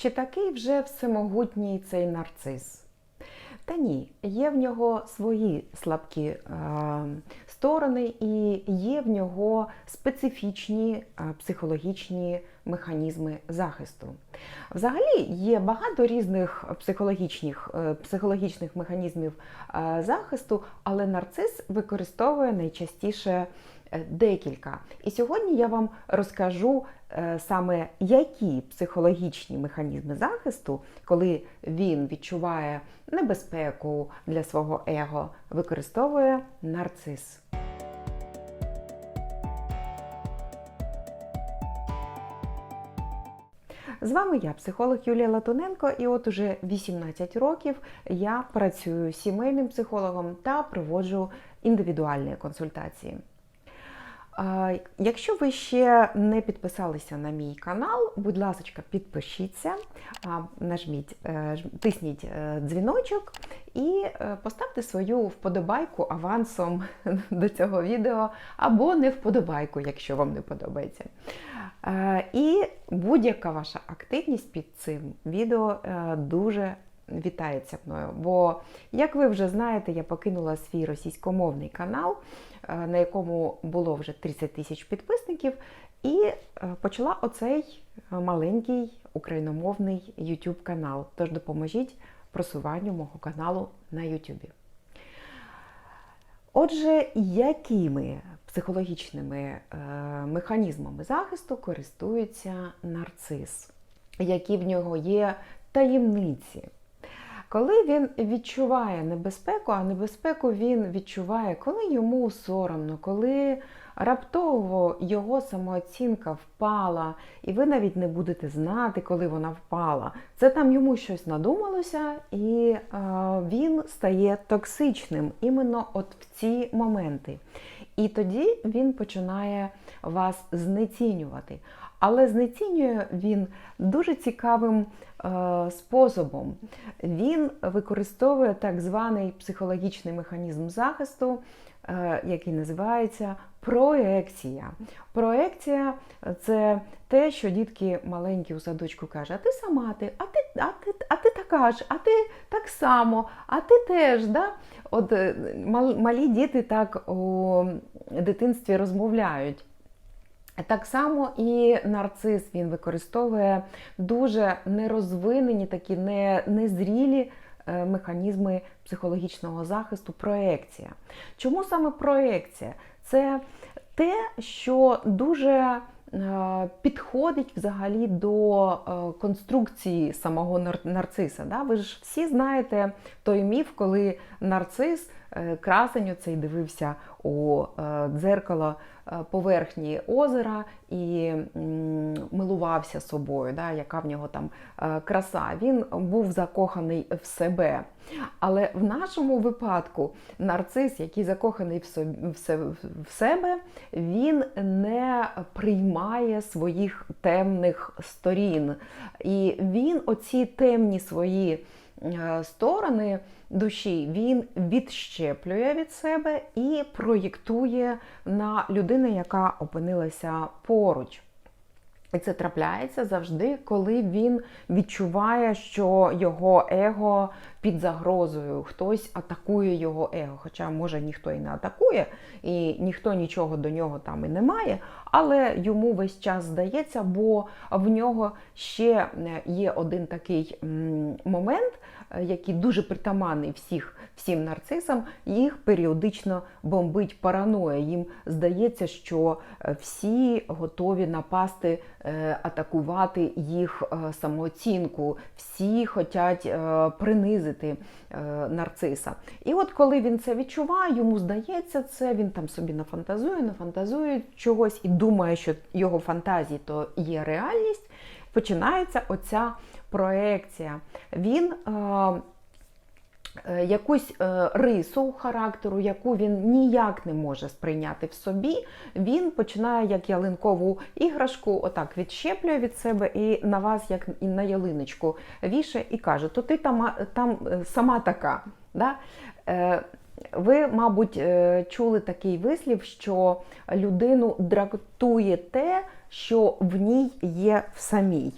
Чи такий вже всемогутній цей нарцис? Та ні, є в нього свої слабкі е, сторони, і є в нього специфічні е, психологічні механізми захисту. Взагалі є багато різних психологічних, е, психологічних механізмів е, захисту, але нарцис використовує найчастіше декілька. І сьогодні я вам розкажу е, саме які психологічні механізми захисту, коли він відчуває небезпеку для свого его, використовує нарцис. З вами я, психолог Юлія Латуненко, і от уже 18 років я працюю сімейним психологом та проводжу індивідуальні консультації. Якщо ви ще не підписалися на мій канал, будь ласка, підпишіться, нажміть, е, тисніть е, дзвіночок і е, поставте свою вподобайку авансом до цього відео, або не вподобайку, якщо вам не подобається. І будь-яка ваша активність під цим відео дуже вітається мною. Бо, як ви вже знаєте, я покинула свій російськомовний канал, е, на якому було вже 30 тисяч підписників, і е, почала оцей е, маленький україномовний YouTube канал. Тож допоможіть просуванню мого каналу на YouTube. Отже, якими психологічними механізмами захисту користується нарцис? Які в нього є таємниці? Коли він відчуває небезпеку, а небезпеку він відчуває, коли йому соромно, коли раптово його самооцінка впала, і ви навіть не будете знати, коли вона впала. Це там йому щось надумалося, і е, він стає токсичним іменно от в ці моменти. І тоді він починає вас знецінювати. Але знецінює він дуже цікавим способом. Він використовує так званий психологічний механізм захисту, е, який називається проекція. Проекція це те, що дітки маленькі у садочку кажуть, а ти сама ти, а ти, а ти, а ти така ж, а ти так само, а ти теж. Да? От е, малі діти так у дитинстві розмовляють. Так само і нарцис він використовує дуже нерозвинені, такі не, незрілі е, механізми психологічного захисту проекція. Чому саме проекція? Це те, що дуже е, підходить взагалі до е, конструкції самого нарциса. Да? Ви ж всі знаєте той міф, коли нарцис, красень оцей дивився у е, дзеркало е, поверхні озера і милувався собою, да, яка в нього там е, краса. Він був закоханий в себе. Але в нашому випадку нарцис, який закоханий в, себе, він не приймає своїх темних сторін. І він оці темні свої сторони душі він відщеплює від себе і проєктує на людину, яка опинилася поруч. І це трапляється завжди, коли він відчуває, що його его під загрозою, хтось атакує його его. Хоча, може, ніхто і не атакує, і ніхто нічого до нього там і не має, але йому весь час здається, бо в нього ще е, є один такий момент, е, який дуже притаманний всіх, всім нарцисам, їх періодично бомбить параноя. Їм здається, що е, всі готові напасти, атакувати їх самооцінку, всі хочуть принизити нарциса. І от коли він це відчуває, йому здається це, він там собі нафантазує, нафантазує чогось і думає, що його фантазії то є реальність, починається оця проекція. Він е, е, якусь е, рису характеру, яку він ніяк не може сприйняти в собі, він починає як ялинкову іграшку, отак відщеплює від себе і на вас, як і на ялиночку, вішає і каже: то ти там, там е, сама така. Да? Ви, мабуть, е, чули такий вислів, що людину дратує те, що в ній є в самій.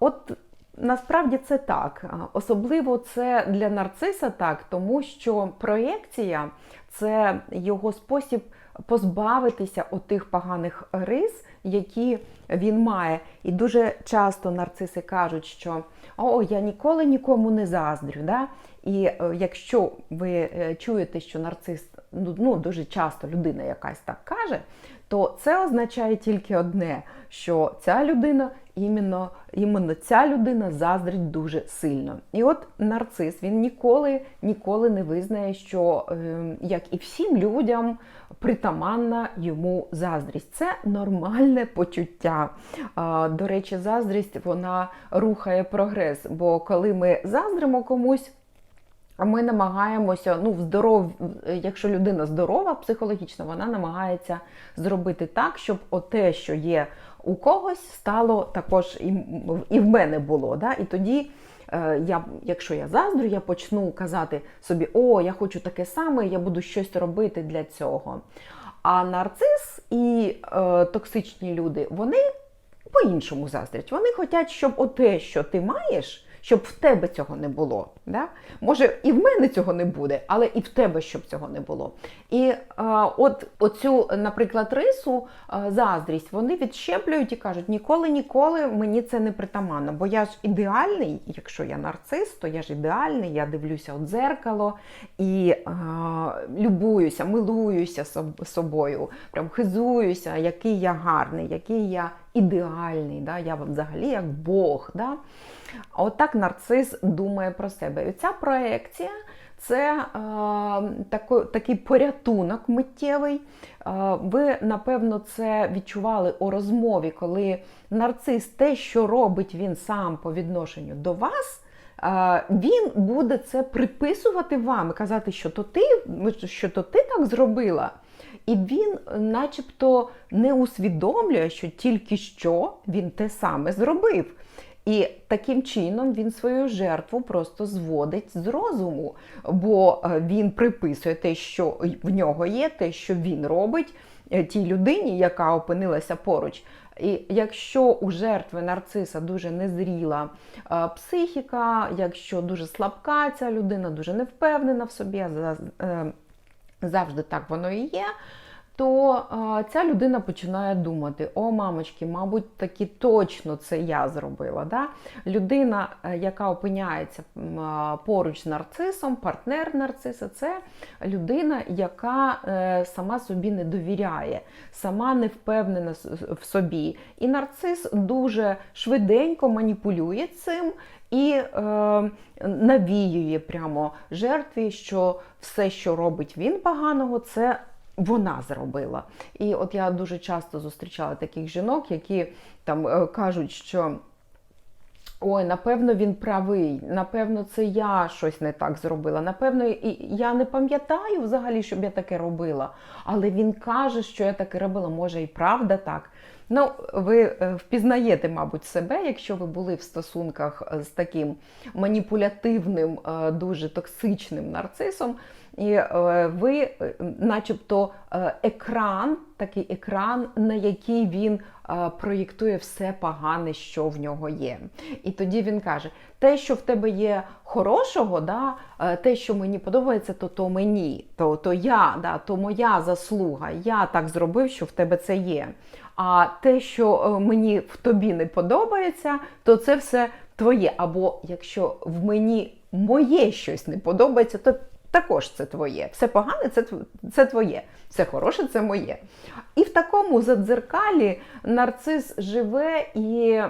От насправді це так. Особливо це для нарциса так, тому що проєкція це його спосіб позбавитися отих поганих рис, які він має. І дуже часто нарциси кажуть, що о, я ніколи нікому не заздрю. Да? І е, якщо ви е, чуєте, що нарцис ну, ну, дуже часто людина якась так каже, то це означає тільки одне, що ця людина іменно, іменно ця людина заздрить дуже сильно. І от нарцис він ніколи ніколи не визнає, що е, як і всім людям притаманна йому заздрість. Це нормальне почуття. До речі, заздрість вона рухає прогрес. Бо коли ми заздримо комусь. А ми намагаємося, ну, в здоров... якщо людина здорова психологічно, вона намагається зробити так, щоб оте, що є у когось, стало також і, в мене було. Да? І тоді, е, я, якщо я заздрю, я почну казати собі, о, я хочу таке саме, я буду щось робити для цього. А нарцис і е, токсичні люди, вони по-іншому заздрять. Вони хочуть, щоб оте, що ти маєш, щоб в тебе цього не було. Да? Може, і в мене цього не буде, але і в тебе щоб цього не було. І а, от оцю, наприклад, рису а, заздрість вони відщеплюють і кажуть, ніколи, ніколи мені це не притаманно. Бо я ж ідеальний, якщо я нарцис, то я ж ідеальний, я дивлюся у дзеркало і а, любуюся, милуюся собою, прям хизуюся, який я гарний, який я ідеальний. Да? Я взагалі як Бог. Да? А отак нарцис думає про себе. І ця проекція це е, тако, такий порятунок миттєвий. Е, ви, напевно, це відчували у розмові, коли нарцис те, що робить він сам по відношенню до вас. Він буде це приписувати вам і казати, що то ти що то ти так зробила. І він, начебто, не усвідомлює, що тільки що він те саме зробив. І таким чином він свою жертву просто зводить з розуму, бо е, він приписує те, що в нього є, те, що він робить е, тій людині, яка опинилася поруч. І якщо у жертви нарциса дуже незріла е, психіка, якщо дуже слабка ця людина, дуже невпевнена в собі, завжди так воно і є то а, ця людина починає думати: о, мамочки, мабуть, таки точно це я зробила. Да? Людина, е, яка опиняється поруч з нарцисом, партнер нарциса, це людина, яка е, сама собі не довіряє, сама не впевнена в собі. І нарцис дуже швиденько маніпулює цим. І е, навіює прямо жертві, що все, що робить він поганого, це вона зробила. І от я дуже часто зустрічала таких жінок, які там е, кажуть, що. Ой, напевно, він правий, напевно, це я щось не так зробила. Напевно, і я не пам'ятаю взагалі, щоб я таке робила. Але він каже, що я таке робила, може і правда так. Ну, ви е, впізнаєте, мабуть, себе, якщо ви були в стосунках е, з таким маніпулятивним, дуже токсичним нарцисом. І е, ви, е, начебто, е, екран, такий екран, на який він проєктує все погане, що в нього є. І тоді він каже: те, що в тебе є хорошого, да, те, що мені подобається, то то мені, то то я, да, то моя заслуга. Я так зробив, що в тебе це є. А те, що мені в тобі не подобається, то це все твоє. Або якщо в мені моє щось не подобається, то також це твоє. Все погане це це твоє, все хороше це моє. І в такому задзеркалі нарцис живе і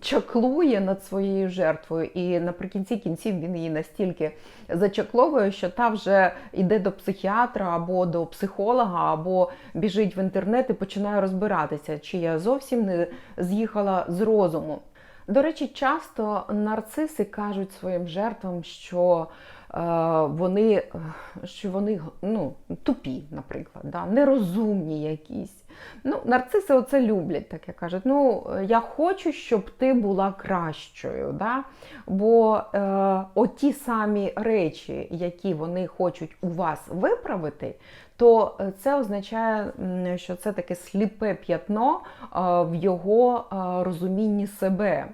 чаклує над своєю жертвою. І наприкінці кінців він її настільки зачакловує, що та вже йде до психіатра або до психолога, або біжить в інтернет і починає розбиратися, чи я зовсім не з'їхала з розуму. До речі, часто нарциси кажуть своїм жертвам, що вони е, що вони ну, тупі, наприклад, да, нерозумні якісь. Ну, Нарциси оце люблять, так як кажуть. Ну, я хочу, щоб ти була кращою. Да? Бо е, оті самі речі, які вони хочуть у вас виправити, то е, це означає, що це таке сліпе п'ятно е, в його е, розумінні себе.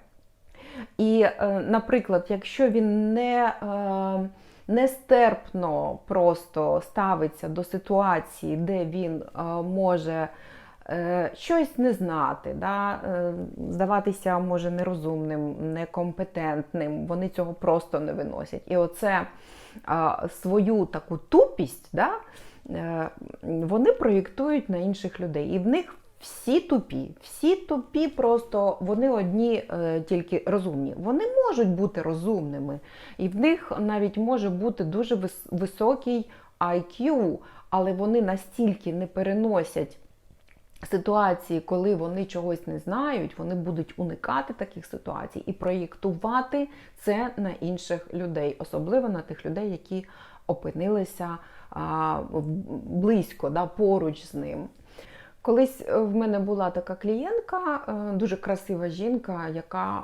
І, е, наприклад, якщо він не, е, нестерпно просто ставиться до ситуації, де він е, може е, щось не знати, да, е, здаватися може нерозумним, некомпетентним, вони цього просто не виносять. І оце свою таку тупість, да, вони проєктують на інших людей. І в них всі тупі, всі тупі, просто вони одні е, тільки розумні. Вони можуть бути розумними, і в них навіть може бути дуже вис- високий IQ, але вони настільки не переносять ситуації, коли вони чогось не знають, вони будуть уникати таких ситуацій і проєктувати це на інших людей, особливо на тих людей, які опинилися а, близько, да, поруч з ним. Колись е, в мене була така клієнтка, е, дуже красива жінка, яка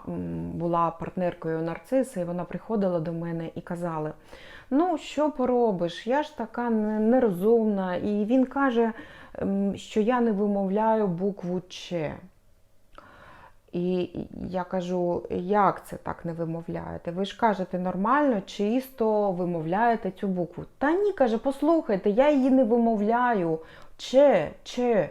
була партнеркою нарциса, і вона приходила до мене і казала: Ну, що поробиш? Я ж така нерозумна. І він каже, що я не вимовляю букву Ч. І я кажу, як це так не вимовляєте? Ви ж кажете нормально, чисто вимовляєте цю букву. Та ні, каже, послухайте, я її не вимовляю. Че, че.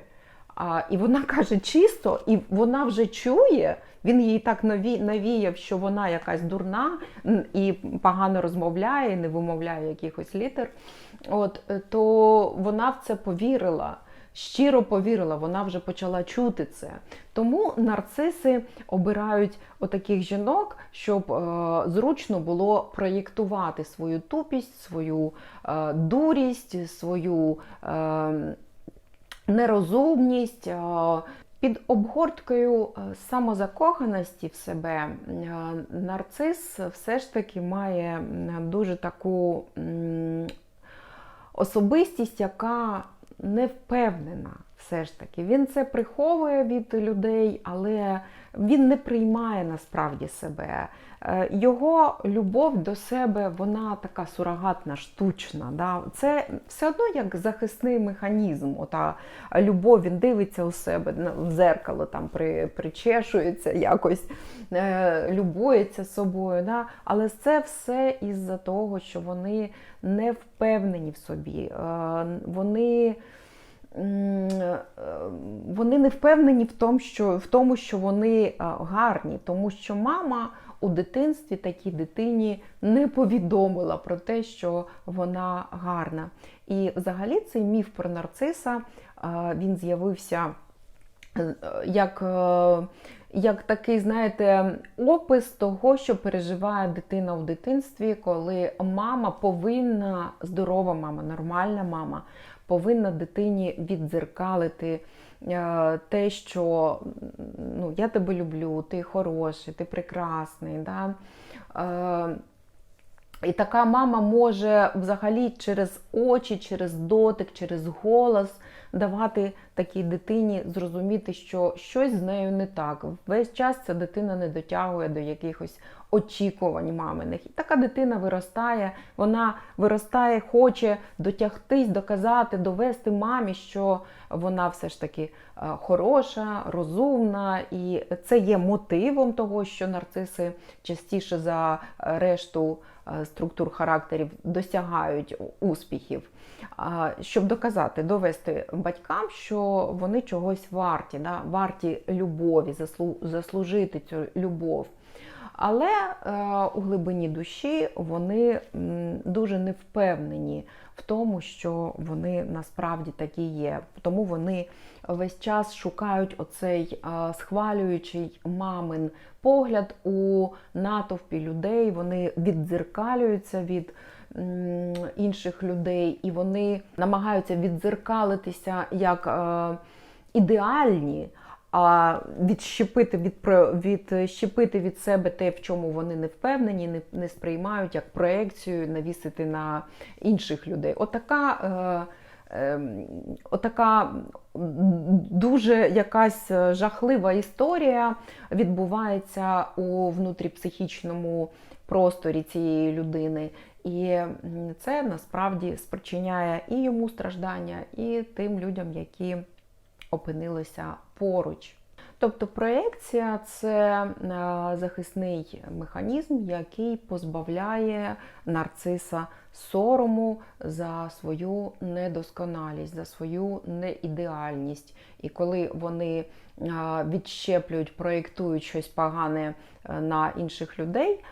А, і вона каже чисто, і вона вже чує. Він їй так наві, навіяв, що вона якась дурна і погано розмовляє, не вимовляє якихось літер. От, е, то вона в це повірила. Щиро повірила, вона вже почала чути це. Тому нарциси обирають отаких жінок, щоб е, зручно було проєктувати свою тупість, свою е, дурість, свою е, нерозумність. Е, під обгорткою е, самозакоханості в себе е, нарцис все ж таки має дуже таку особистість, яка не впевнена. Все ж таки, він це приховує від людей, але він не приймає насправді себе. Е, Його любов до себе, вона така сурогатна, штучна. Да? Це все одно як захисний механізм. Ота любов, він дивиться у себе в зеркало, там при, причешується якось, е, любується собою. Да? Але це все із-за того, що вони не впевнені в собі. Е, Вони вони не впевнені в тому, що, в тому, що вони е, гарні, тому що мама у дитинстві такій дитині не повідомила про те, що вона гарна. І взагалі цей міф про нарциса е, він з'явився е, як, е, як такий, знаєте, опис того, що переживає дитина у дитинстві, коли мама повинна, здорова мама, нормальна мама, повинна дитині віддзеркалити е, те, що ну, я тебе люблю, ти хороший, ти прекрасний. Да? Е, і така мама може взагалі через очі, через дотик, через голос давати такій дитині зрозуміти, що щось з нею не так. Весь час ця дитина не дотягує до якихось очікувань маминих. І така дитина виростає, вона виростає, хоче дотягтись, доказати, довести мамі, що вона все ж таки е, хороша, розумна, і це є мотивом того, що нарциси частіше за решту е, структур характерів досягають успіхів, щоб доказати, довести батькам, що вони чогось варті, да? варті любові, заслу- заслужити цю любов. Але е, у глибині душі вони дуже не впевнені в тому, що вони насправді такі є. Тому вони весь час шукають оцей е, схвалюючий мамин погляд у натовпі людей. Вони віддзеркалюються від інших людей, і вони намагаються віддзеркалитися як е, ідеальні. А відщепити від відщепити від себе те, в чому вони не впевнені, не, не сприймають як проекцію, навісити на інших людей. Отака, е, е, отака дуже якась жахлива історія відбувається у внутріпсихічному просторі цієї людини. І це насправді спричиняє і йому страждання, і тим людям, які опинилися поруч. Тобто проекція це е, захисний механізм, який позбавляє нарциса сорому за свою недосконалість, за свою неідеальність. І коли вони е, відщеплюють, проєктують щось погане е, на інших людей,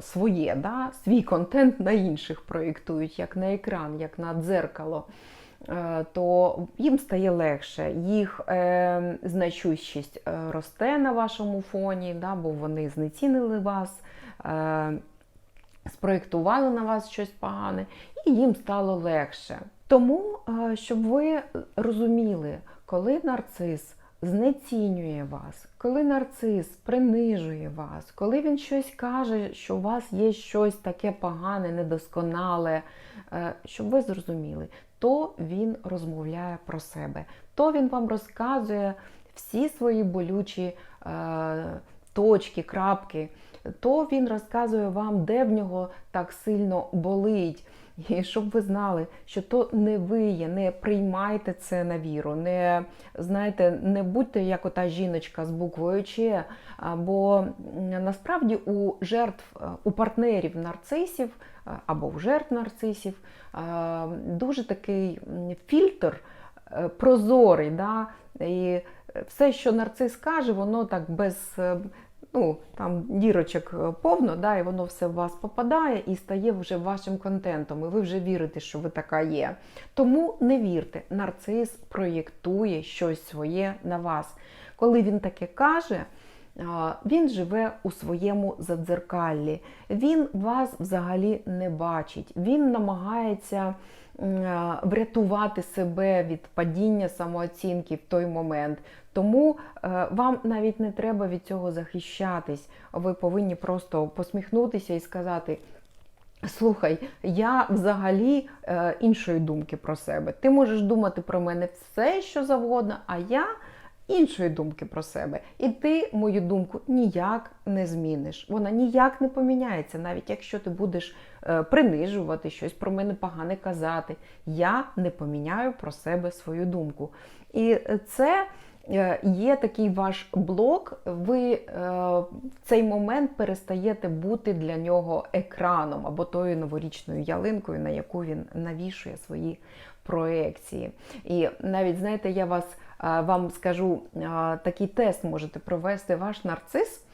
своє, да, свій контент на інших проєктують, як на екран, як на дзеркало. То їм стає легше, їх е, значущість росте на вашому фоні, да, бо вони знецінили вас, е, спроєктували на вас щось погане, і їм стало легше. Тому, е, щоб ви розуміли, коли нарцис знецінює вас, коли нарцис принижує вас, коли він щось каже, що у вас є щось таке погане, недосконале, щоб ви зрозуміли, то він розмовляє про себе, то він вам розказує всі свої болючі е, точки, крапки, то він розказує вам, де в нього так сильно болить. І щоб ви знали, що то не ви є, не приймайте це на віру, не знаєте, не будьте як ота жіночка з буквою Ч, бо насправді у жертв, у партнерів нарцисів або у жертв нарцисів дуже такий фільтр е, прозорий. Да? І все, що нарцис каже, воно так без е, ну, там дірочок е, повно, да, і воно все в вас попадає і стає вже вашим контентом. І ви вже вірите, що ви така є. Тому не вірте, нарцис проєктує щось своє на вас. Коли він таке каже, він живе у своєму задзеркаллі, він вас взагалі не бачить, він намагається врятувати себе від падіння самооцінки в той момент. Тому е, вам навіть не треба від цього захищатись. Ви повинні просто посміхнутися і сказати. Слухай, я взагалі е, іншої думки про себе. Ти можеш думати про мене все, що завгодно, а я іншої думки про себе. І ти мою думку ніяк не зміниш. Вона ніяк не поміняється, навіть якщо ти будеш е, принижувати щось про мене погане казати. Я не поміняю про себе свою думку. І це. Е, є такий ваш блок, ви е, в цей момент перестаєте бути для нього екраном або тою новорічною ялинкою, на яку він навішує свої проекції. І навіть, знаєте, я вас вам скажу, такий тест можете провести ваш нарцис,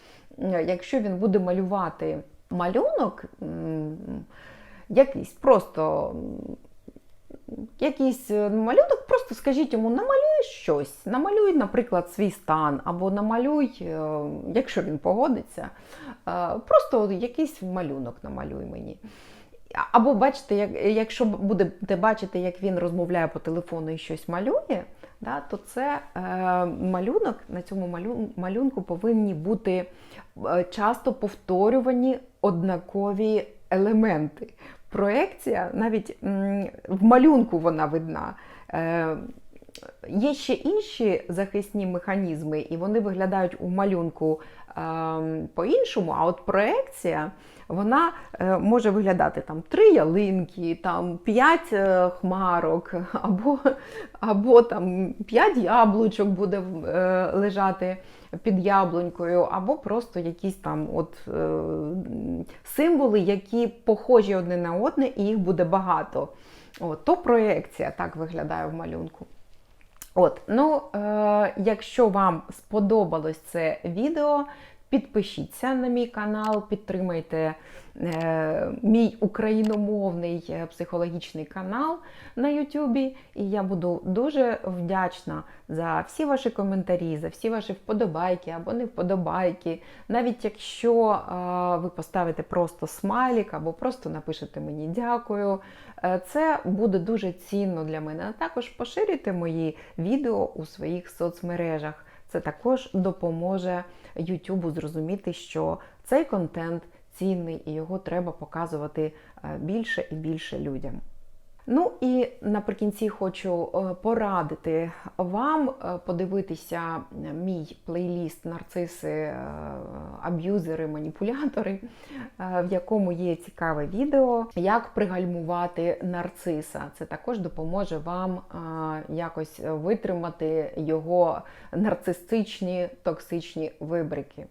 якщо він буде малювати малюнок, якийсь просто якийсь е, малюнок, просто скажіть йому, намалюй щось, намалюй, наприклад, свій стан, або намалюй, е, якщо він погодиться, е, просто якийсь малюнок намалюй мені. Або бачите, як, якщо будете бачити, як він розмовляє по телефону і щось малює, да, то це е, малюнок на цьому малю, малюнку повинні бути е, часто повторювані однакові елементи. Проекція навіть м, в малюнку вона видна. Е, Є ще інші захисні механізми, і вони виглядають у малюнку по-іншому, а от проекція вона е, може виглядати там три ялинки, там п'ять е, хмарок, або або там п'ять яблучок буде е, лежати під яблунькою, або просто якісь там от символи, які похожі одне на одне, і їх буде багато. От, То проєкція так виглядає в малюнку. От, ну, е, Якщо вам сподобалось це відео, Підпишіться на мій канал, підтримайте е, мій україномовний е, психологічний канал на Ютубі. І я буду дуже вдячна за всі ваші коментарі, за всі ваші вподобайки або не вподобайки. Навіть якщо е, ви поставите просто смайлік або просто напишете мені дякую. Е, це буде дуже цінно для мене. А також поширюйте мої відео у своїх соцмережах. Це також допоможе Ютубу зрозуміти, що цей контент цінний і його треба показувати е, більше і більше людям. Ну і наприкінці хочу е, порадити вам е, подивитися мій плейліст нарциси, е, аб'юзери, маніпулятори, е, в якому є цікаве відео, як пригальмувати нарциса. Це також допоможе вам е, якось витримати його нарцистичні токсичні вибрики.